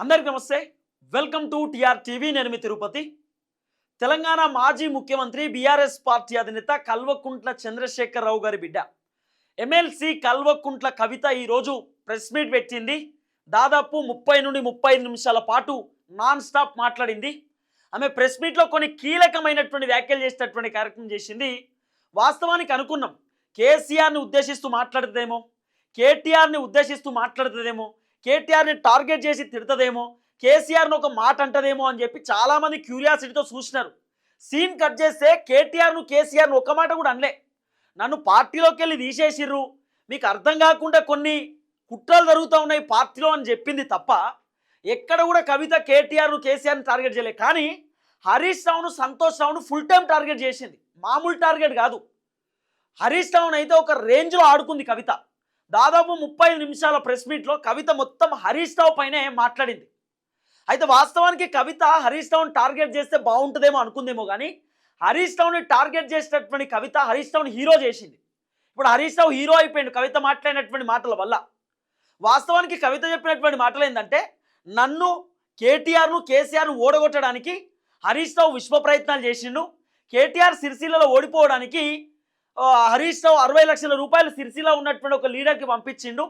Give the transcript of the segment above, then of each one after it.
అందరికి నమస్తే. Welcome to TR TV. నేను మీ తిరుపతి. తెలంగాణ మాజీ ముఖ్యమంత్రి బీఆర్ఎస్ పార్టీ అధినేత కల్వకుంట్ల చంద్రశేఖరరావు గారి బిడ్డ. ఎమ్మెల్సీ కల్వకుంట్ల కవిత ఈరోజు ప్రెస్ మీట్ పెట్టింది. దాదాపు ముప్పై నుండి ముప్పై నిమిషాల పాటు నాన్ స్టాప్ మాట్లాడింది. ఆమె ప్రెస్ మీట్లో కొన్ని కీలకమైనటువంటి వ్యాఖ్యలు చేసినటువంటి కార్యక్రమం చేసింది. వాస్తవానికి అనుకున్నాం. కేసీఆర్ని ఉద్దేశిస్తూ మాట్లాడుతుందేమో కేటీఆర్ని ఉద్దేశిస్తూ మాట్లాడుతుందేమో కేటీఆర్ని టార్గెట్ చేసి తిడతదేమో కేసీఆర్ని ఒక మాట అంటదేమో అని చెప్పి చాలామంది క్యూరియాసిటీతో చూసినారు సీన్ కట్ చేస్తే కేటీఆర్ను కేసీఆర్ను ఒక మాట కూడా అనలే. నన్ను పార్టీలోకి వెళ్ళి తీసేసిర్రు. మీకు అర్థం కాకుండా కొన్ని కుట్రలు జరుగుతూ ఉన్నాయి పార్టీలో అని చెప్పింది తప్ప ఎక్కడ కూడా కవిత కేటీఆర్ను కేసీఆర్ని టార్గెట్ చేయలే. కానీ హరీష్ రావును సంతోష్ రావును ఫుల్ టైం టార్గెట్ చేసింది. మామూలు టార్గెట్ కాదు. హరీష్ రావును అయితే ఒక రేంజ్లో ఆడుకుంది కవిత. దాదాపు ముప్పై నిమిషాల ప్రెస్ మీట్లో కవిత మొత్తం హరీష్ రావు పైనే మాట్లాడింది. అయితే వాస్తవానికి కవిత హరీష్ రావుని టార్గెట్ చేస్తే బాగుంటుందేమో అనుకుందేమో కానీ హరీష్ రావుని టార్గెట్ చేసేటటువంటి కవిత హరీష్ రావుని హీరో చేసింది. ఇప్పుడు హరీష్ రావు హీరో అయిపోయింది కవిత మాట్లాడినటువంటి మాటల వల్ల. వాస్తవానికి కవిత చెప్పినటువంటి మాటలు ఏంటంటే నన్ను కేటీఆర్ను కేసీఆర్ను ఓడగొట్టడానికి హరీష్ రావు విశ్వ ప్రయత్నాలు చేసిండు కేటీఆర్ సిరిసిల్లలో ఓడిపోవడానికి హరీష్ రావు అరవై లక్షల రూపాయలు సిరిసిలా ఉన్నటువంటి ఒక లీడర్కి పంపించిండు.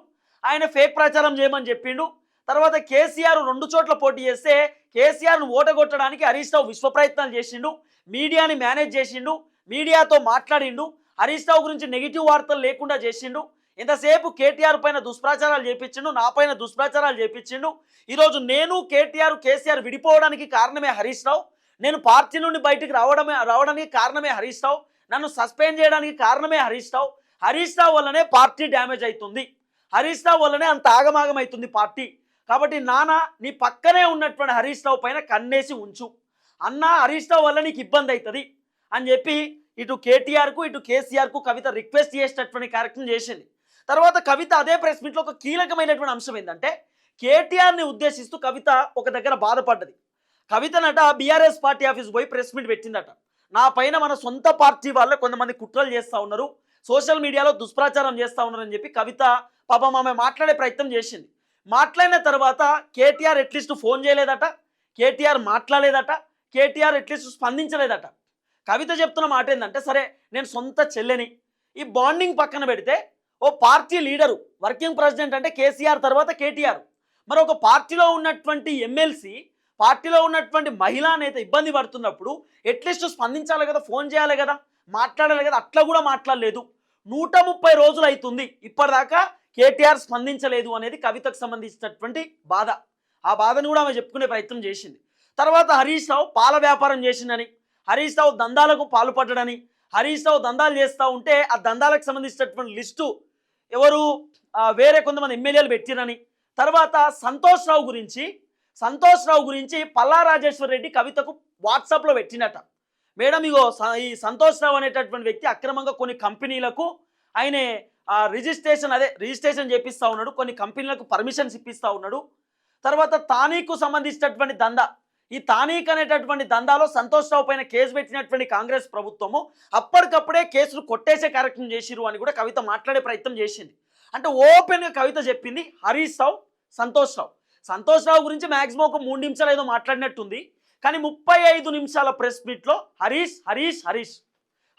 ఆయన ఫేక్ ప్రచారం చేయమని చెప్పిండు. తర్వాత కేసీఆర్ రెండు చోట్ల పోటీ చేస్తే కేసీఆర్ను ఓటగొట్టడానికి హరీష్ రావు విశ్వ ప్రయత్నాలు చేసిండు. మీడియాని మేనేజ్ చేసిండు. మీడియాతో మాట్లాడిండు. హరీష్ రావు గురించి నెగిటివ్ వార్తలు లేకుండా చేసిండు. ఇంతసేపు కేటీఆర్ పైన దుష్ప్రచారాలు చేపించిండు. నా పైన దుష్ప్రచారాలు చేపించిండు. ఈరోజు నేను కేటీఆర్ కేసీఆర్ విడిపోవడానికి కారణమే హరీష్ రావు. నేను పార్టీ నుండి బయటికి రావడమే రావడానికి కారణమే హరీష్ రావు. నన్ను సస్పెండ్ చేయడానికి కారణమే హరీష్ రావు. హరీష్ రావు వల్లనే పార్టీ డ్యామేజ్ అవుతుంది హరీష్ రావు వల్లనే అంత ఆగమాగం అవుతుంది పార్టీ. కాబట్టి నాన్న నీ పక్కనే ఉన్నటువంటి హరీష్ రావు పైన కన్నేసి ఉంచు. అన్న హరీష్ రావు వల్ల నీకు ఇబ్బంది అవుతుంది అని చెప్పి ఇటు కేటీఆర్కు ఇటు కేసీఆర్కు కవిత రిక్వెస్ట్ చేసేటటువంటి కార్యక్రమం చేసింది. తర్వాత కవిత అదే ప్రెస్ మీట్లో ఒక కీలకమైనటువంటి అంశం ఏంటంటే కేటీఆర్ని ఉద్దేశిస్తూ కవిత ఒక దగ్గర బాధపడ్డది. కవితనట బీఆర్ఎస్ పార్టీ ఆఫీస్ పోయి ప్రెస్ మీట్ పెట్టిందట. నా పైన మన సొంత పార్టీ వాళ్ళే కొంతమంది కుట్రలు చేస్తూ ఉన్నారు. సోషల్ మీడియాలో దుష్ప్రచారం చేస్తూ ఉన్నారని చెప్పి కవిత పాపం ఆమె మాట్లాడే ప్రయత్నం చేసింది. మాట్లాడిన తర్వాత కేటీఆర్ ఎట్లీస్ట్ ఫోన్ చేయలేదట కేటీఆర్ మాట్లాడలేదట కేటీఆర్ ఎట్లీస్ట్ స్పందించలేదట. కవిత చెప్తున్న మాట ఏంటంటే సరే నేను సొంత చెల్లెని ఈ బాండింగ్ పక్కన పెడితే ఓ పార్టీ లీడరు వర్కింగ్ ప్రెసిడెంట్ అంటే కేసీఆర్ తర్వాత కేటీఆర్. మరి ఒక పార్టీలో ఉన్నటువంటి ఎమ్మెల్సీ పార్టీలో ఉన్నటువంటి మహిళా నేత ఇబ్బంది పడుతున్నప్పుడు ఎట్లీస్ట్ స్పందించాలి కదా ఫోన్ చేయాలి కదా మాట్లాడాలి కదా అట్లా కూడా మాట్లాడలేదు. నూట ముప్పై రోజులు అవుతుంది ఇప్పటిదాకా కేటీఆర్ స్పందించలేదు అనేది కవితకు సంబంధించినటువంటి బాధ. ఆ బాధను కూడా ఆమె చెప్పుకునే ప్రయత్నం చేసింది. తర్వాత హరీష్ రావు పాల వ్యాపారం చేసిందని హరీష్ రావు దందాలకు పాల్పడ్డని హరీష్ రావు దందాలు చేస్తూ ఉంటే ఆ దందాలకు సంబంధించినటువంటి లిస్టు ఎవరు వేరే కొంతమంది ఎమ్మెల్యేలు పెట్టిరని తర్వాత సంతోష్ రావు గురించి సంతోష్ రావు గురించి పల్లా రాజేశ్వర్ రెడ్డి కవితకు వాట్సాప్లో పెట్టినట. మేడం ఇగో స- ఈ సంతోష్ రావు అనేటటువంటి వ్యక్తి అక్రమంగా కొన్ని కంపెనీలకు ఆయన రిజిస్ట్రేషన్ అదే రిజిస్ట్రేషన్ చేపిస్తూ ఉన్నాడు కొన్ని కంపెనీలకు పర్మిషన్స్ ఇప్పిస్తూ ఉన్నాడు. తర్వాత తానీకు సంబంధించినటువంటి దందా ఈ తానీక్ అనేటటువంటి దందాలో సంతోష్ రావు పైన కేసు పెట్టినటువంటి కాంగ్రెస్ ప్రభుత్వము అప్పటికప్పుడే కేసులు కొట్టేసే కార్యక్రమం చేసిరు అని కూడా కవిత మాట్లాడే ప్రయత్నం చేసింది. అంటే ఓపెన్గా కవిత చెప్పింది హరీష్ రావు సంతోష్ రావు సంతోష్ రావు గురించి మ్యాక్సిమం ఒక మూడు నిమిషాలు ఏదో మాట్లాడినట్టుంది. కానీ ముప్పై ఐదు నిమిషాల ప్రెస్ మీట్లో హరీష్ హరీష్ హరీష్.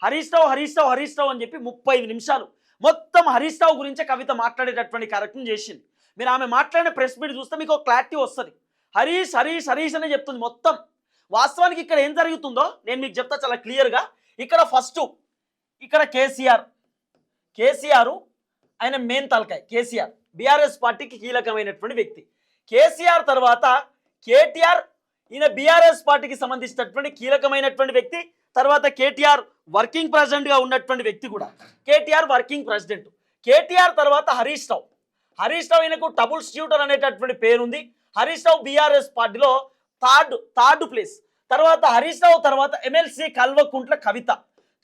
హరీష్ రావు హరీష్ రావు హరీష్ రావు అని చెప్పి ముప్పై ఐదు నిమిషాలు. మొత్తం హరీష్ రావు గురించే కవిత మాట్లాడేటటువంటి కార్యక్రమం చేసింది మీరు ఆమె మాట్లాడిన ప్రెస్ మీట్ చూస్తే మీకు ఒక క్లారిటీ వస్తుంది. హరీష్ హరీష్ హరీష్ అనే చెప్తుంది మొత్తం. వాస్తవానికి ఇక్కడ ఏం జరుగుతుందో నేను మీకు చెప్తా చాలా క్లియర్గా. ఇక్కడ ఫస్ట్ ఇక్కడ కేసీఆర్. కేసీఆర్ ఆయన మెయిన్ తలకాయ కేసీఆర్. బీఆర్ఎస్ పార్టీకి కీలకమైనటువంటి వ్యక్తి. కేసీఆర్ తర్వాత కేటీఆర్ ఈయన బీఆర్ఎస్ పార్టీకి సంబంధించినటువంటి కీలకమైనటువంటి వ్యక్తి తర్వాత కేటీఆర్ వర్కింగ్ ప్రెసిడెంట్గా ఉన్నటువంటి వ్యక్తి కూడా. KTR working president. కేటీఆర్ తర్వాత హరీష్ రావు. హరీష్ రావు ఈయనకు టబుల్ స్ట్యూటర్ అనేటటువంటి పేరుంది. హరీష్ రావు బీఆర్ఎస్ పార్టీలో థర్డ్ థర్డ్ ప్లేస్. తర్వాత హరీష్ రావు తర్వాత ఎమ్మెల్సీ కల్వకుంట్ల కవిత.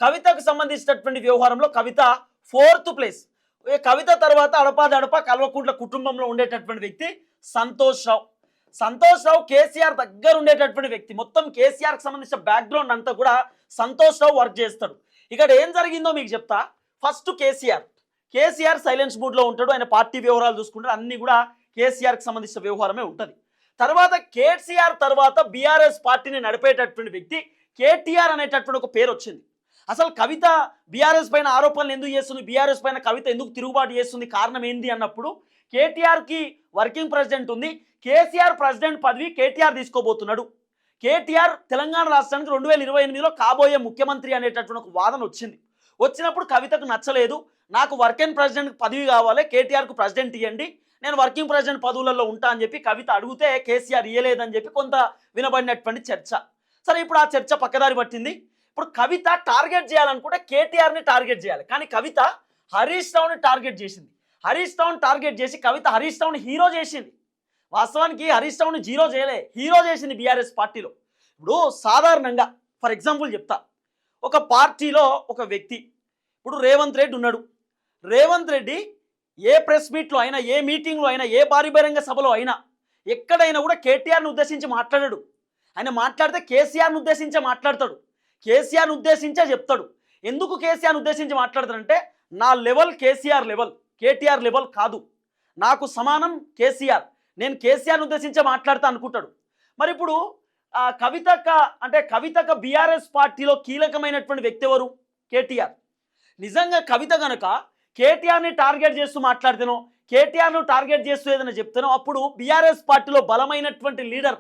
కవితకు సంబంధించినటువంటి వ్యవహారంలో కవిత ఫోర్త్ ప్లేస్. కవిత తర్వాత అడపాదడప కల్వకుంట్ల కుటుంబంలో ఉండేటటువంటి వ్యక్తి సంతోష్ రావు సంతోష్ రావు కేసీఆర్ దగ్గర ఉండేటటువంటి వ్యక్తి. మొత్తం కేసీఆర్కి సంబంధించిన బ్యాక్గ్రౌండ్ అంతా కూడా సంతోష్ రావు వర్క్ చేస్తాడు. ఇక్కడ ఏం జరిగిందో మీకు చెప్తా. ఫస్ట్ కేసీఆర్. కేసీఆర్ సైలెన్స్ మూడ్లో ఉంటాడు. ఆయన పార్టీ వ్యవహారాలు చూసుకుంటాడు అన్ని కూడా కేసీఆర్కి సంబంధించిన వ్యవహారమే ఉంటుంది. తర్వాత కేసీఆర్ తర్వాత బీఆర్ఎస్ పార్టీని నడిపేటటువంటి వ్యక్తి కేటీఆర్ అనేటటువంటి ఒక పేరు వచ్చింది. అసలు కవిత బీఆర్ఎస్ పైన ఆరోపణలు ఎందుకు చేస్తుంది? బీఆర్ఎస్ పైన కవిత ఎందుకు తిరుగుబాటు చేస్తుంది? కారణం ఏంది అన్నప్పుడు కేటీఆర్కి వర్కింగ్ ప్రెసిడెంట్ ఉంది. కేసీఆర్ ప్రెసిడెంట్ పదవి కేటీఆర్ తీసుకోబోతున్నాడు. కేటీఆర్ తెలంగాణ రాష్ట్రానికి రెండు వేల ఇరవై ఎనిమిదిలో కాబోయే ముఖ్యమంత్రి అనేటటువంటి ఒక వాదన వచ్చింది. వచ్చినప్పుడు కవితకు నచ్చలేదు. నాకు వర్కింగ్ ప్రెసిడెంట్ పదవి కావాలి. కేటీఆర్కు ప్రెసిడెంట్ ఇవ్వండి నేను వర్కింగ్ ప్రెసిడెంట్ పదవులలో ఉంటా అని చెప్పి కవిత అడిగితే కేసీఆర్ ఇయ్యలేదని చెప్పి కొంత వినబడినటువంటి చర్చ. సరే ఇప్పుడు ఆ చర్చ పక్కదారి పట్టింది. ఇప్పుడు కవిత టార్గెట్ చేయాలనుకుంటే కేటీఆర్ని టార్గెట్ చేయాలి. కానీ కవిత హరీష్ రావుని టార్గెట్ చేసింది. హరీష్ రావుని టార్గెట్ చేసి కవిత హరీష్ రావుని హీరో చేసింది. వాస్తవానికి హరీష్ రావుని జీరో చేయలే హీరో చేసింది బీఆర్ఎస్ పార్టీలో. ఇప్పుడు సాధారణంగా ఫర్ ఎగ్జాంపుల్ చెప్తా. ఒక పార్టీలో ఒక వ్యక్తి ఇప్పుడు రేవంత్ రెడ్డి ఉన్నాడు. రేవంత్ రెడ్డి ఏ ప్రెస్ మీట్లో అయినా ఏ మీటింగ్లో అయినా ఏ పారిబహిరంగ సభలో అయినా ఎక్కడైనా కూడా కేటీఆర్ని ఉద్దేశించి మాట్లాడాడు. ఆయన మాట్లాడితే కేసీఆర్ని ఉద్దేశించే మాట్లాడతాడు. కేసీఆర్ని ఉద్దేశించే చెప్తాడు. ఎందుకు కేసీఆర్ని ఉద్దేశించి మాట్లాడతాడంటే నా level KCR level KTR level కాదు. నాకు సమానం కేసీఆర్. నేను కేసీఆర్ని ఉద్దేశించే మాట్లాడతా అనుకుంటాడు. మరి ఇప్పుడు కవితక అంటే కవితక బీఆర్ఎస్ పార్టీలో కీలకమైనటువంటి వ్యక్తి ఎవరు? కేటీఆర్. నిజంగా కవిత గనక కేటీఆర్ని టార్గెట్ చేస్తూ మాట్లాడితేనో కేటీఆర్ను టార్గెట్ చేస్తూ ఏదైనా చెప్తానో అప్పుడు బీఆర్ఎస్ పార్టీలో బలమైనటువంటి లీడర్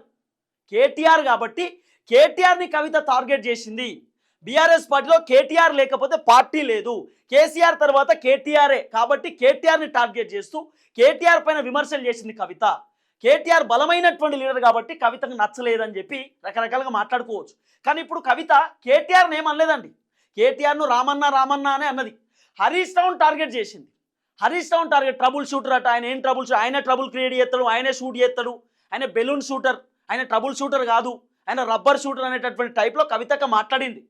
కేటీఆర్ కాబట్టి కేటీఆర్ని కవిత టార్గెట్ చేసింది. బీఆర్ఎస్ పార్టీలో కేటీఆర్ లేకపోతే పార్టీ లేదు. కేసీఆర్ తర్వాత కేటీఆర్ఏ కాబట్టి కేటీఆర్ని టార్గెట్ చేస్తూ కేటీఆర్ పైన విమర్శలు చేసింది కవిత. కేటీఆర్ బలమైనటువంటి లీడర్ కాబట్టి కవితకు నచ్చలేదని చెప్పి రకరకాలుగా మాట్లాడుకోవచ్చు. కానీ ఇప్పుడు కవిత కేటీఆర్ని ఏమనలేదండి కేటీఆర్ను రామన్న రామన్న అనే అన్నది. హరీష్ రావుని టార్గెట్ చేసింది. Harish Rao target trouble shooter అట. ఆయన ఏం ట్రబుల్ ఆయన ట్రబుల్ క్రియేట్ చేస్తాడు ఆయనే షూట్ చేస్తాడు. ఆయన బెలూన్ షూటర్. ఆయన ట్రబుల్ షూటర్ కాదు. ఆయన రబ్బర్ షూటర్ అనేటటువంటి టైప్లో కవితక మాట్లాడింది.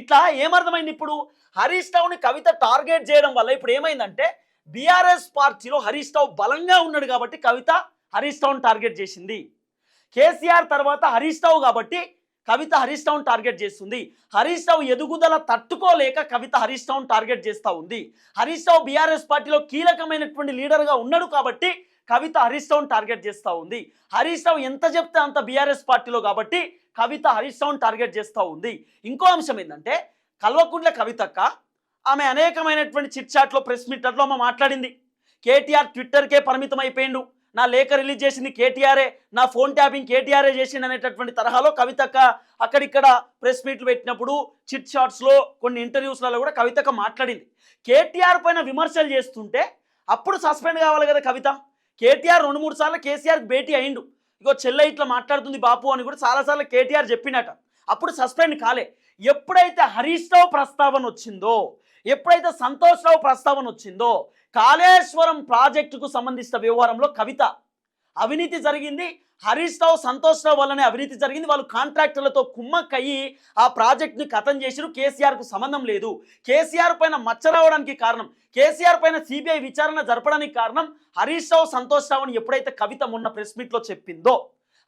ఇట్లా ఏమర్థమైంది ఇప్పుడు? హరీష్ రావుని కవిత టార్గెట్ చేయడం వల్ల ఇప్పుడు ఏమైందంటే బీఆర్ఎస్ పార్టీలో హరీష్ రావు బలంగా ఉన్నాడు కాబట్టి కవిత హరీష్ రావుని టార్గెట్ చేసింది. కేసీఆర్ తర్వాత హరీష్ రావు కాబట్టి కవిత హరీష్ రావును టార్గెట్ చేస్తుంది. హరీష్ రావు ఎదుగుదల తట్టుకోలేక కవిత హరీష్ రావును టార్గెట్ చేస్తూ ఉంది. హరీష్ రావు బీఆర్ఎస్ పార్టీలో కీలకమైనటువంటి లీడర్గా ఉన్నాడు కాబట్టి కవిత హరీష్ టార్గెట్ చేస్తూ ఉంది. హరీష్ రావు ఎంత చెప్తే అంత బీఆర్ఎస్ పార్టీలో కాబట్టి కవిత హరీష్ రావుని టార్గెట్ చేస్తూ ఉంది. ఇంకో అంశం ఏంటంటే కల్వకుంట్ల కవితక్క ఆమె అనేకమైనటువంటి చిట్చాట్లో ప్రెస్ మీట్లలో ఆమె మాట్లాడింది. కేటీఆర్ ట్విట్టర్కే పరిమితం అయిపోయిండు నా లేఖ రిలీజ్ చేసింది కేటీఆర్ఏ నా ఫోన్ ట్యాపింగ్ కేటీఆర్ఏ చేసింది అనేటటువంటి తరహాలో కవితక్క అక్కడిక్కడ ప్రెస్ మీట్లు పెట్టినప్పుడు చిట్ షాట్స్లో కొన్ని ఇంటర్వ్యూస్లలో కూడా కవితక్క మాట్లాడింది. కేటీఆర్ పైన విమర్శలు చేస్తుంటే అప్పుడు సస్పెండ్ కావాలి కదా కవిత. కేటీఆర్ రెండు మూడు సార్లు కేసీఆర్ భేటీ అయిండు ఇగో చెల్లె ఇట్లా మాట్లాడుతుంది బాపు అని కూడా చాలాసార్లు కేటీఆర్ చెప్పినట. అప్పుడు సస్పెండ్ కాలే. ఎప్పుడైతే హరీష్ రావు ప్రస్తావన వచ్చిందో ఎప్పుడైతే సంతోష్ రావు ప్రస్తావన వచ్చిందో కాళేశ్వరం ప్రాజెక్టుకు సంబంధించిన వ్యవహారంలో కవిత. అవినీతి జరిగింది. హరీష్ రావు సంతోష్ రావు వల్లనే అవినీతి జరిగింది. వాళ్ళు కాంట్రాక్టర్లతో కుమ్మక్కయ్యి ఆ ప్రాజెక్ట్ని కథం చేసిరు. కేసీఆర్కు సంబంధం లేదు. కేసీఆర్ పైన మచ్చ రావడానికి కారణం కేసీఆర్ పైన సిబిఐ విచారణ జరపడానికి కారణం హరీష్ రావు సంతోష్ రావు అని ఎప్పుడైతే కవిత మొన్న ప్రెస్ మీట్లో చెప్పిందో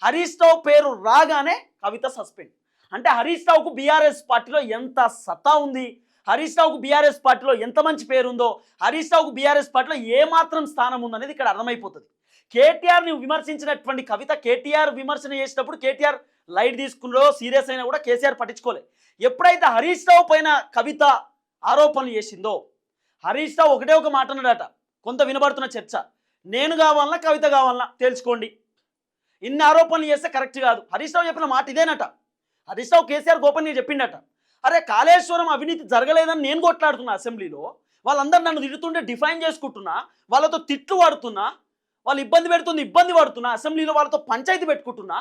హరీష్ రావు పేరు రాగానే కవిత సస్పెండ్. అంటే హరీష్ రావుకు బీఆర్ఎస్ పార్టీలో ఎంత సత్తా ఉంది? హరీష్ రావుకు బీఆర్ఎస్ పార్టీలో ఎంత మంచి పేరు ఉందో హరీష్ రావుకు బీఆర్ఎస్ పార్టీలో ఏమాత్రం స్థానం ఉందనేది ఇక్కడ అర్థమైపోతుంది. కేటీఆర్ని విమర్శించినటువంటి కవిత కేటీఆర్ విమర్శన చేసినప్పుడు కేటీఆర్ లైట్ తీసుకున్నారో సీరియస్ అయినా కూడా కేసీఆర్ పట్టించుకోలే. ఎప్పుడైతే హరీష్ రావు పైన కవిత ఆరోపణలు చేసిందో హరీష్ రావు ఒకటే ఒక మాట అన్నాడట కొంత వినబడుతున్న చర్చ నేను కావాలన్నా కవిత కావాలన్నా తెలుసుకోండి. ఇన్ని ఆరోపణలు చేస్తే కరెక్ట్ కాదు. హరీష్ రావు చెప్పిన మాట ఇదేనట. హరీష్ రావు కేసీఆర్ గోపన్య చెప్పిండట అరే కాళేశ్వరం అవినీతి జరగలేదని నేను కొట్లాడుతున్నా అసెంబ్లీలో వాళ్ళందరూ నన్ను తిడుతుంటే డిఫైన్ చేసుకుంటున్నా వాళ్ళతో తిట్లు వాడుతున్నా వాళ్ళు ఇబ్బంది పెడుతుంది ఇబ్బంది పడుతున్నా అసెంబ్లీలో వాళ్ళతో పంచాయతీ పెట్టుకుంటున్నా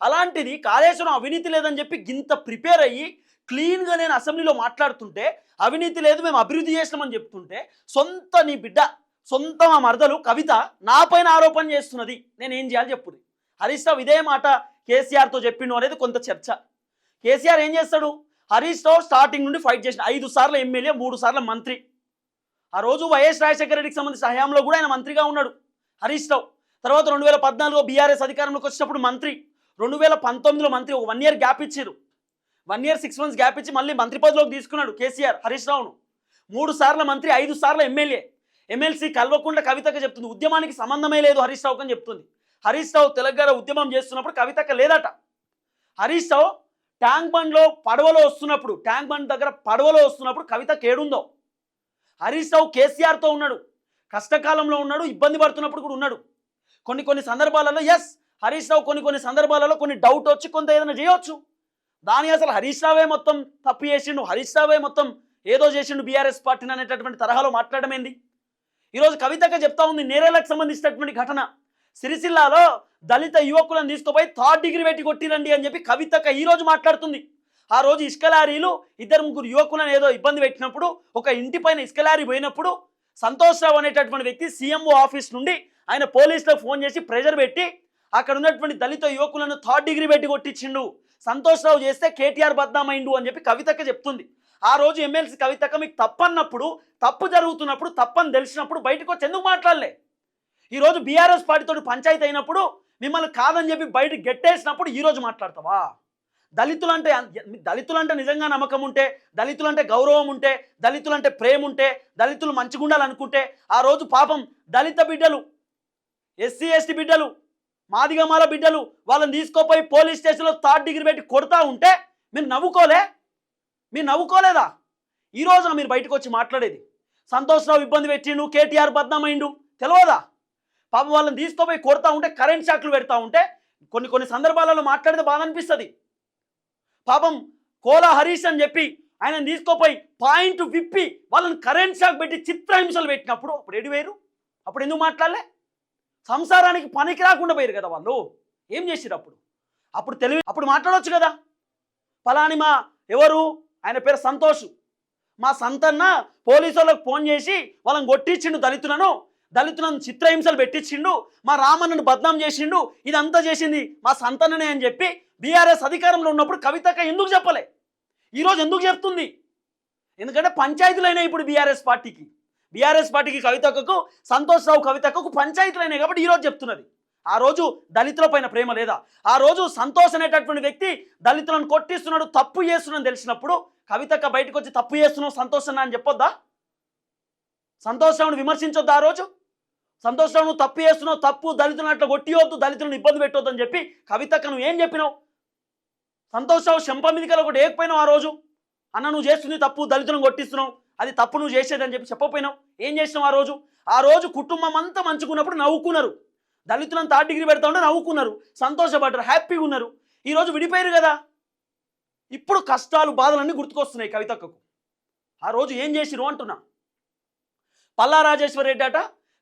అలాంటిది కాళేశ్వరం అవినీతి లేదని చెప్పి గింత ప్రిపేర్ అయ్యి క్లీన్గా నేను అసెంబ్లీలో మాట్లాడుతుంటే అవినీతి లేదు మేము అభివృద్ధి చేసినామని చెప్తుంటే సొంత నీ బిడ్డ సొంత మా మరదలు కవిత నాపైన ఆరోపణ చేస్తున్నది. నేను ఏం చేయాలి చెప్పుది హరీష్ రావు ఇదే మాట కేసీఆర్తో చెప్పిండు అనేది కొంత చర్చ. కేసీఆర్ ఏం చేస్తాడు? హరీష్ రావు స్టార్టింగ్ నుండి ఫైట్ చేసిన ఐదు సార్లు ఎమ్మెల్యే మూడు సార్లు మంత్రి. ఆ రోజు వైఎస్ రాజశేఖర రెడ్డికి సంబంధించిన హయాంలో కూడా ఆయన మంత్రిగా ఉన్నాడు. హరీష్ రావు తర్వాత రెండు వేల పద్నాలుగులో బీఆర్ఎస్ అధికారంలోకి వచ్చినప్పుడు మంత్రి. రెండు వేల పంతొమ్మిదిలో మంత్రి ఒక వన్ ఇయర్ గ్యాప్ ఇచ్చారు. One year six months gap ఇచ్చి మళ్ళీ మంత్రి పదవిలోకి తీసుకున్నాడు కేసీఆర్ హరీష్ రావును మూడు సార్ల మంత్రి ఐదు సార్ల ఎమ్మెల్యే. ఎమ్మెల్సీ కల్వకుండ కవితగా చెప్తుంది. ఉద్యమానికి సంబంధమే లేదు హరీష్ రావుకు అని చెప్తుంది. హరీష్ రావు తెలంగాణ ఉద్యమం చేస్తున్నప్పుడు కవితక లేదట. హరీష్ రావు ట్యాంక్ బండ్లో పడవలో వస్తున్నప్పుడు ట్యాంక్ బండ్ దగ్గర పడవలో వస్తున్నప్పుడు కవిత కేడుందో హరీష్ రావు కేసీఆర్తో ఉన్నాడు. కష్టకాలంలో ఉన్నాడు ఇబ్బంది పడుతున్నప్పుడు కూడా ఉన్నాడు. కొన్ని కొన్ని సందర్భాలలో ఎస్ హరీష్ రావు కొన్ని కొన్ని సందర్భాలలో కొన్ని డౌట్ వచ్చి కొంత ఏదైనా చేయొచ్చు. దాని అసలు హరీష్ రావే మొత్తం తప్పు చేసిండు హరీష్ రావే మొత్తం ఏదో చేసిండు బీఆర్ఎస్ పార్టీని అనేటటువంటి తరహాలో మాట్లాడమేంది ఏంది? ఈరోజు కవితగా చెప్తా ఉంది నేరేలకు సంబంధించినటువంటి ఘటన. సిరిసిల్లాలో దళిత యువకులను తీసుకుపోయి థర్డ్ డిగ్రీ పెట్టి కొట్టిరండి అని చెప్పి కవితక ఈరోజు మాట్లాడుతుంది. ఆ రోజు ఇసుకలారీలు ఇద్దరు ముగ్గురు యువకులను ఏదో ఇబ్బంది పెట్టినప్పుడు ఒక ఇంటి పైన ఇసుక పోయినప్పుడు సంతోష్ రావు అనేటటువంటి వ్యక్తి సీఎంఓ ఆఫీస్ నుండి ఆయన పోలీసులకు ఫోన్ చేసి ప్రెజర్ పెట్టి అక్కడ ఉన్నటువంటి దళిత యువకులను థర్డ్ డిగ్రీ పెట్టి కొట్టించిండు. సంతోష్రావు చేస్తే కేటీఆర్ బద్నామైండు అని చెప్పి కవితక్క చెప్తుంది. ఆ రోజు ఎమ్మెల్సీ కవితక్క మీకు తప్పన్నప్పుడు తప్పు జరుగుతున్నప్పుడు తప్పని తెలిసినప్పుడు బయటకు వచ్చి ఎందుకు మాట్లాడలే? ఈరోజు బీఆర్ఎస్ పార్టీతో పంచాయతీ అయినప్పుడు మిమ్మల్ని కాదని చెప్పి బయట గెట్టేసినప్పుడు ఈరోజు మాట్లాడతావా? దళితులంటే దళితులంటే నిజంగా నమ్మకం ఉంటే దళితులంటే గౌరవం ఉంటే దళితులంటే ప్రేమ ఉంటే దళితులు మంచిగుండాలనుకుంటే ఆ రోజు పాపం దళిత బిడ్డలు ఎస్సీ ఎస్టీ బిడ్డలు మాదిగమాల బిడ్డలు వాళ్ళని తీసుకోపోయి పోలీస్ స్టేషన్లో థర్డ్ డిగ్రీ పెట్టి కొడతా ఉంటే మీరు నవ్వుకోలే? మీరు నవ్వుకోలేదా? ఈ రోజున మీరు బయటకు వచ్చి మాట్లాడేది. సంతోష్రావు ఇబ్బంది పెట్టిండు కేటీఆర్ బద్నామైండు తెలియదా పాపం వాళ్ళని తీసుకోపోయి కొడతా ఉంటే కరెంట్ షాక్లు పెడతా ఉంటే కొన్ని కొన్ని సందర్భాలలో మాట్లాడితే బాధ అనిపిస్తుంది. పాపం కోలా హరీష్ అని చెప్పి ఆయన తీసుకోపోయి పాయింట్ విప్పి వాళ్ళని కరెంట్ షాక్ పెట్టి చిత్రహింసలు పెట్టినప్పుడు అప్పుడు ఎడివేరు అప్పుడు ఎందుకు మాట్లాడలే? సంసారానికి పనికి రాకుండా పోయారు కదా వాళ్ళు. ఏం చేసిరు అప్పుడు? అప్పుడు తెలివి అప్పుడు మాట్లాడవచ్చు కదా. ఫలాని మా ఎవరు? ఆయన పేరు సంతోష్. మా సంతన్న పోలీసు వాళ్ళకి ఫోన్ చేసి వాళ్ళని కొట్టించిండు దళితులను. దళితులను చిత్రహింసలు పెట్టించిండు. మా రామన్నను బద్నాం చేసిండు. ఇదంతా చేసింది మా సంతన్ననే అని చెప్పి బీఆర్ఎస్ అధికారంలో ఉన్నప్పుడు కవితక ఎందుకు చెప్పలే? ఈరోజు ఎందుకు చెప్తుంది? ఎందుకంటే పంచాయతీలైనాయి ఇప్పుడు బీఆర్ఎస్ పార్టీకి. బీఆర్ఎస్ పార్టీకి కవితకు సంతోష్ రావు కవితకు పంచాయతీలైనాయి కాబట్టి ఈరోజు చెప్తున్నది. ఆ రోజు దళితుల పైన ప్రేమ లేదా? ఆ రోజు సంతోష్ అనేటటువంటి వ్యక్తి దళితులను కొట్టిస్తున్నాడు తప్పు చేస్తున్నాడు తెలిసినప్పుడు కవితక్క బయటకు వచ్చి తప్పు చేస్తున్నావు సంతోష్ అని చెప్పొద్దా? సంతోష్ రావును విమర్శించొద్దా ఆ రోజు? సంతోష్ రావు నువ్వు తప్పు చేస్తున్నావు తప్పు దళితులను అట్లా కొట్టియొద్దు దళితులను ఇబ్బంది పెట్టొద్దు అని చెప్పి కవితక్క నువ్వు ఏం చెప్పినావు? సంతోష్ శంప మీదకి ఒకటి ఏకపోయినావు ఆ రోజు? అన్న నువ్వు చేస్తుంది తప్పు దళితులను కొట్టిస్తున్నావు. అది తప్పు నువ్వు చేసేదని చెప్పి చెప్పకపోయినావు. ఏం చేసినావు ఆ రోజు? ఆ రోజు కుటుంబం అంతా మంచుకున్నప్పుడు నవ్వుకున్నారు. దళితులను థర్డ్ డిగ్రీ పెడతా ఉంటే నవ్వుకున్నారు. సంతోషపడ్డారు హ్యాపీగా ఉన్నారు. ఈరోజు విడిపోయారు కదా? ఇప్పుడు కష్టాలు బాధలన్నీ గుర్తుకొస్తున్నాయి కవితక్కకు. ఆ రోజు ఏం చేసిరు అంటున్నా? పల్లా రాజేశ్వర రెడ్డి అట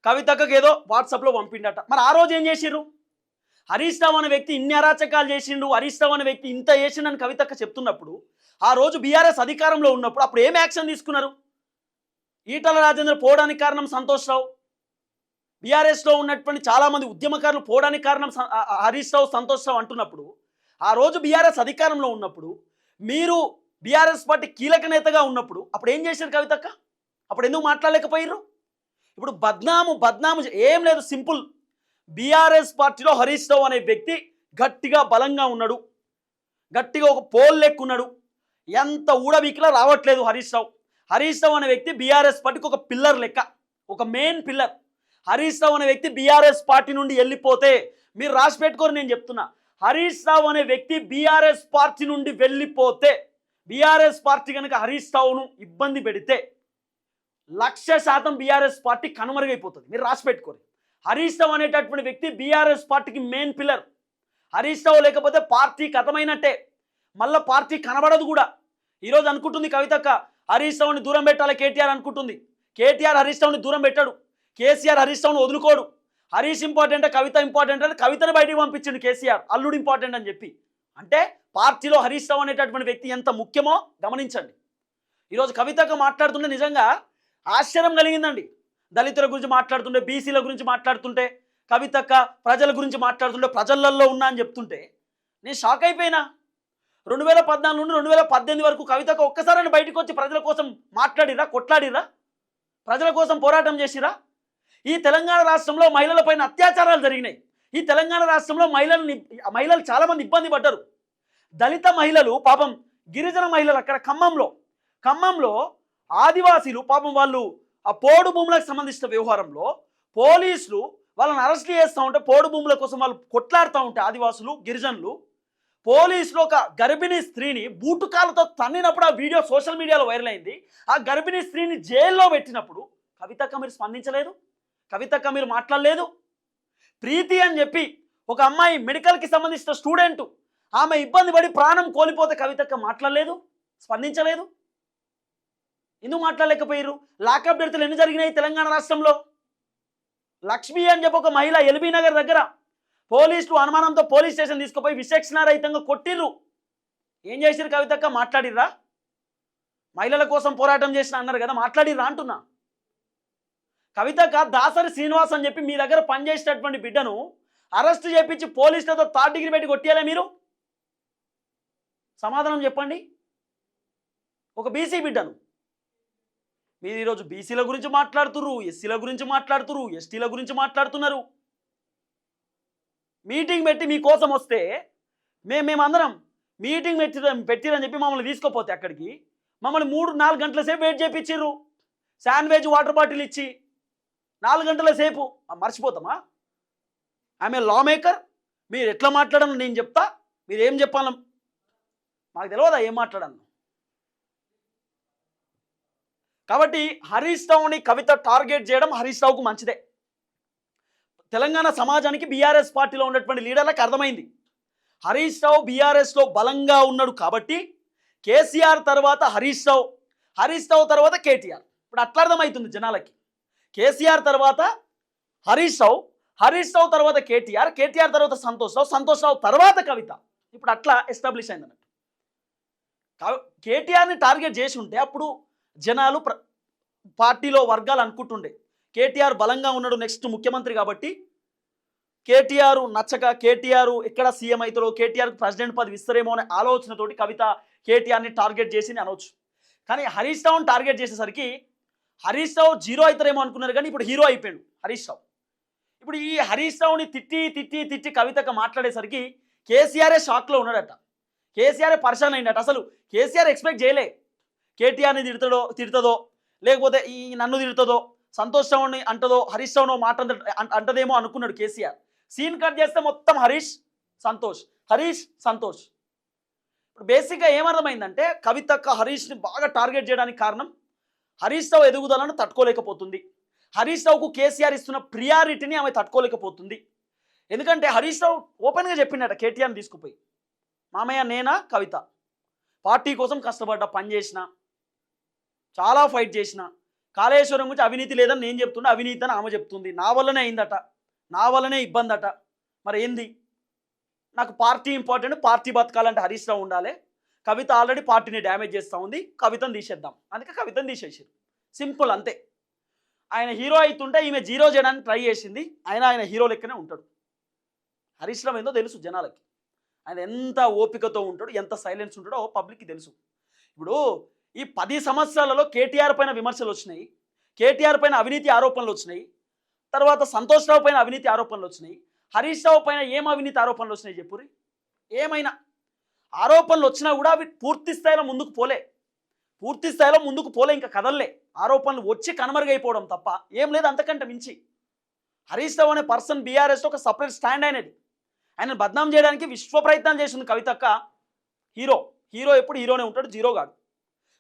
కవితక్కకు ఏదో వాట్సాప్లో పంపిండట. మరి ఆ రోజు ఏం చేసిర్రు హరీష్ రావు అనే వ్యక్తి ఇన్ని అరాచకాలు చేసిండు హరీష్ రావు అనే వ్యక్తి ఇంత చేసిండని కవితక్క చెప్తున్నప్పుడు ఆ రోజు బీఆర్ఎస్ అధికారంలో ఉన్నప్పుడు అప్పుడు ఏం యాక్షన్ తీసుకున్నారు? ఈటల రాజేంద్ర పోవడానికి కారణం సంతోష్ రావు. బీఆర్ఎస్లో ఉన్నటువంటి చాలామంది ఉద్యమకారులు పోవడానికి కారణం హరీష్ రావు సంతోష్ రావు అంటున్నప్పుడు ఆ రోజు బీఆర్ఎస్ అధికారంలో ఉన్నప్పుడు మీరు బీఆర్ఎస్ పార్టీ కీలక నేతగా ఉన్నప్పుడు అప్పుడు ఏం చేశారు కవితక్క? అప్పుడు ఎందుకు మాట్లాడలేకపోయారు ఇప్పుడు బద్నాము బద్నాము ఏం లేదు సింపుల్. బీఆర్ఎస్ పార్టీలో హరీష్ రావు అనే వ్యక్తి గట్టిగా బలంగా ఉన్నాడు. గట్టిగా ఒక పోల్ లెక్కున్నాడు. ఎంత ఊడబీకిలా రావట్లేదు హరీష్ రావు. హరీష్ రావు అనే వ్యక్తి బీఆర్ఎస్ పార్టీకి ఒక పిల్లర్ లెక్క ఒక మెయిన్ పిల్లర్. హరీష్ రావు అనే వ్యక్తి బీఆర్ఎస్ పార్టీ నుండి వెళ్ళిపోతే మీరు రాసి పెట్టుకోరు నేను చెప్తున్నా. హరీష్ రావు అనే వ్యక్తి బీఆర్ఎస్ పార్టీ నుండి వెళ్ళిపోతే బీఆర్ఎస్ పార్టీ కనుక హరీష్ రావును ఇబ్బంది పెడితే లక్ష శాతం బీఆర్ఎస్ పార్టీ కనుమరుగైపోతుంది. మీరు రాసి పెట్టుకోరు. హరీష్ రావు అనేటటువంటి వ్యక్తి బీఆర్ఎస్ పార్టీకి మెయిన్ పిల్లర్ హరీష్ రావు లేకపోతే పార్టీ కథమైనట్టే. మళ్ళీ పార్టీ కనబడదు కూడా. ఈరోజు అనుకుంటుంది కవితక్క హరీష్ రావుని దూరం పెట్టాలి కేటీఆర్ అనుకుంటుంది. కేటీఆర్ హరీష్ రావుని దూరం పెట్టాడు. కేసీఆర్ హరీష్ రావుని వదులుకోడు. హరీష్ ఇంపార్టెంట్ కవిత ఇంపార్టెంట్ అంటే కవితను బయటికి పంపించిండు కేసీఆర్. అల్లుడు ఇంపార్టెంట్ అని చెప్పి. అంటే పార్టీలో హరీష్ రావు అనేటటువంటి వ్యక్తి ఎంత ముఖ్యమో గమనించండి. ఈరోజు కవితగా మాట్లాడుతుంటే నిజంగా ఆశ్చర్యం కలిగిందండి. దళితుల గురించి మాట్లాడుతుంటే బీసీల గురించి మాట్లాడుతుంటే కవితక్క ప్రజల గురించి మాట్లాడుతుంటే ప్రజలల్లో ఉన్నా అని చెప్తుంటే నేను షాక్ అయిపోయినా. రెండు వేల పద్నాలుగు నుండి రెండు వేల పద్దెనిమిది వరకు కవితకు ఒక్కసారి బయటకు వచ్చి ప్రజల కోసం మాట్లాడిరా కొట్లాడిరా ప్రజల కోసం పోరాటం చేసిరా ఈ తెలంగాణ రాష్ట్రంలో మహిళలపైన అత్యాచారాలు జరిగినాయి. ఈ తెలంగాణ రాష్ట్రంలో మహిళల్ని మహిళలు చాలామంది ఇబ్బంది పడ్డారు. దళిత మహిళలు పాపం గిరిజన మహిళలు అక్కడ ఖమ్మంలో. ఖమ్మంలో ఆదివాసీలు పాపం వాళ్ళు ఆ పోడు భూములకు సంబంధించిన వ్యవహారంలో పోలీసులు వాళ్ళని అరెస్ట్ చేస్తూ ఉంటే పోడు భూముల కోసం వాళ్ళు కొట్లాడుతూ ఉంటే ఆదివాసులు గిరిజనులు పోలీసులు ఒక గర్భిణీ స్త్రీని బూటుకాలతో తన్నినప్పుడు ఆ వీడియో సోషల్ మీడియాలో వైరల్ అయింది. ఆ గర్భిణీ స్త్రీని జైల్లో పెట్టినప్పుడు కవితక్క మీరు స్పందించలేదు కవితక్క మీరు మాట్లాడలేదు. ప్రీతి అని చెప్పి ఒక అమ్మాయి మెడికల్కి సంబంధించిన స్టూడెంట్ ఆమె ఇబ్బంది పడి ప్రాణం కోల్పోతే కవితక్క మాట్లాడలేదు స్పందించలేదు. ఎందుకు మాట్లాడలేకపోయారు లాకప్ డెత్లు ఎన్ని జరిగినాయి తెలంగాణ రాష్ట్రంలో? లక్ష్మి అని చెప్పి ఒక మహిళ ఎల్బీ నగర్ దగ్గర పోలీసులు అనుమానంతో పోలీస్ స్టేషన్ తీసుకుపోయి విచక్షణారహితంగా కొట్టిర్రు. ఏం చేసిరు కవితక్క? మాట్లాడిర్రా? మహిళల కోసం పోరాటం చేసిన అన్నారు కదా మాట్లాడిర్రా అంటున్నా. కవితక్క దాసరి శ్రీనివాస్ అని చెప్పి మీ దగ్గర పనిచేసేటటువంటి బిడ్డను అరెస్ట్ చేపించి పోలీసులతో థర్డ్ డిగ్రీ పెట్టి కొట్టియాలే మీరు? సమాధానం చెప్పండి. ఒక బీసీ బిడ్డను. మీరు ఈరోజు బీసీల గురించి మాట్లాడుతున్నారు ఎస్సీల గురించి మాట్లాడుతున్నారు ఎస్టీల గురించి మాట్లాడుతున్నారు. మీటింగ్ పెట్టి మీకోసం వస్తే మేము మేమందరం మీటింగ్ పెట్టి పెట్టిరని చెప్పి మమ్మల్ని తీసుకోపోతే అక్కడికి మమ్మల్ని మూడు నాలుగు గంటల సేపు వెయిట్ చేయించిర్రు శాండ్విచ్ వాటర్ బాటిల్ ఇచ్చి నాలుగు గంటల సేపు. మర్చిపోతామా? ఆమె లా మేకర్. మీరు ఎట్లా మాట్లాడాలని నేను చెప్తా. మీరు ఏం చెప్పాలం మాకు తెలియదా ఏం మాట్లాడాను? కాబట్టి హరీష్ రావుని కవిత టార్గెట్ చేయడం హరీష్ రావుకు మంచిదే. తెలంగాణ సమాజానికి బీఆర్ఎస్ పార్టీలో ఉన్నటువంటి లీడర్లకు అర్థమైంది. హరీష్ రావు బీఆర్ఎస్లో బలంగా ఉన్నాడు కాబట్టి కేసీఆర్ తర్వాత హరీష్ రావు హరీష్ రావు తర్వాత కేటీఆర్. ఇప్పుడు అట్లా అర్థమవుతుంది జనాలకి. కేసీఆర్ తర్వాత హరీష్ రావు హరీష్ రావు తర్వాత కేటీఆర్ కేటీఆర్ తర్వాత సంతోష్ రావు సంతోష్ రావు తర్వాత కవిత. ఇప్పుడు అట్లా ఎస్టాబ్లిష్ అయింది అన్నట్టు కేటీఆర్ని టార్గెట్ చేసి ఉంటే అప్పుడు జనాలు ప్ర పార్టీలో వర్గాలు అనుకుంటుండే. కేటీఆర్ బలంగా ఉన్నాడు నెక్స్ట్ ముఖ్యమంత్రి కాబట్టి. కేటీఆర్ నచ్చక కేటీఆర్ ఎక్కడ సీఎం అవుతారో కేటీఆర్ ప్రెసిడెంట్ పదవి ఇస్తారేమో అనే ఆలోచనతోటి కవిత కేటీఆర్ని టార్గెట్ చేసి అనవచ్చు కానీ హరీష్ రావుని టార్గెట్ చేసేసరికి హరీష్ రావు జీరో అవుతారేమో అనుకున్నారు కానీ ఇప్పుడు హీరో అయిపోయాడు హరీష్ రావు. ఇప్పుడు ఈ హరీష్ రావుని తిట్టి తిట్టి తిట్టి కవితకు మాట్లాడేసరికి కేసీఆరే షాక్లో ఉన్నాడట. కేసీఆరే పరిశాన్ అయిందట అసలు కేసీఆర్ ఎక్స్పెక్ట్ చేయలే. కేటీఆర్ని తిడతాడో తిడుతుందో లేకపోతే ఈ నన్ను తిడుతుందో సంతోష్ రావుని అంటదో హరీష్ రావునో మాట అంటదేమో అనుకున్నాడు కేసీఆర్. సీన్ కట్ చేస్తే మొత్తం హరీష్ సంతోష్ హరీష్ సంతోష్. ఇప్పుడు బేసిక్గా ఏమర్థమైందంటే కవితక్క హరీష్ని బాగా టార్గెట్ చేయడానికి కారణం హరీష్ రావు ఎదుగుదలను తట్టుకోలేకపోతుంది. హరీష్ రావుకు కేసీఆర్ ఇస్తున్న ప్రియారిటీని ఆమె తట్టుకోలేకపోతుంది. ఎందుకంటే హరీష్ రావు ఓపెన్గా చెప్పిండట కేటీఆర్ని తీసుకుపోయి మామయ్య నేనా కవిత? పార్టీ కోసం కష్టపడ్డా పని చేసిన చాలా ఫైట్ చేసిన. కాళేశ్వరం గురించి అవినీతి లేదని నేను చెప్తున్నా అవినీతి అని ఆమె చెప్తుంది. నా వల్లనే అయిందట. నా వల్లనే ఇబ్బంది అట మరి ఏంది? నాకు పార్టీ ఇంపార్టెంట్ పార్టీ బతకాలంటే హరీష్ రావు ఉండాలి. కవిత ఆల్రెడీ పార్టీని డ్యామేజ్ చేస్తూ ఉంది. కవితను తీసేద్దాం. అందుకే కవితను తీసేసారు సింపుల్ అంతే. ఆయన హీరో అవుతుంటే ఈమె జీరో చేయడానికి ట్రై చేసింది. ఆయన ఆయన హీరో లెక్కనే ఉంటాడు. హరీష్ రావు ఏందో తెలుసు జనాలకి. ఆయన ఎంత ఓపికతో ఉంటాడు ఎంత సైలెన్స్ ఉంటాడో పబ్లిక్కి తెలుసు. ఇప్పుడు ఈ పది సంవత్సరాలలో కేటీఆర్ పైన విమర్శలు వచ్చినాయి. కేటీఆర్ పైన అవినీతి ఆరోపణలు వచ్చినాయి. తర్వాత సంతోష్ రావు పైన అవినీతి ఆరోపణలు వచ్చినాయి. హరీష్ రావు పైన ఏం అవినీతి ఆరోపణలు వచ్చినాయి చెప్పురి ఏమైనా? ఆరోపణలు వచ్చినా కూడా అవి పూర్తి స్థాయిలో ముందుకు పోలే. పూర్తి స్థాయిలో ముందుకు పోలే ఇంకా కదల్లే. ఆరోపణలు వచ్చి కనుమరుగైపోవడం తప్ప ఏం లేదు అంతకంటే మించి. హరీష్ రావు అనే పర్సన్ బీఆర్ఎస్ ఒక సపరేట్ స్టాండ్ అయినది ఆయన బద్నాం చేయడానికి విశ్వ ప్రయత్నం చేసింది కవితక్క. హీరో. హీరో ఎప్పుడు హీరోనే ఉంటాడు జీరో కాదు.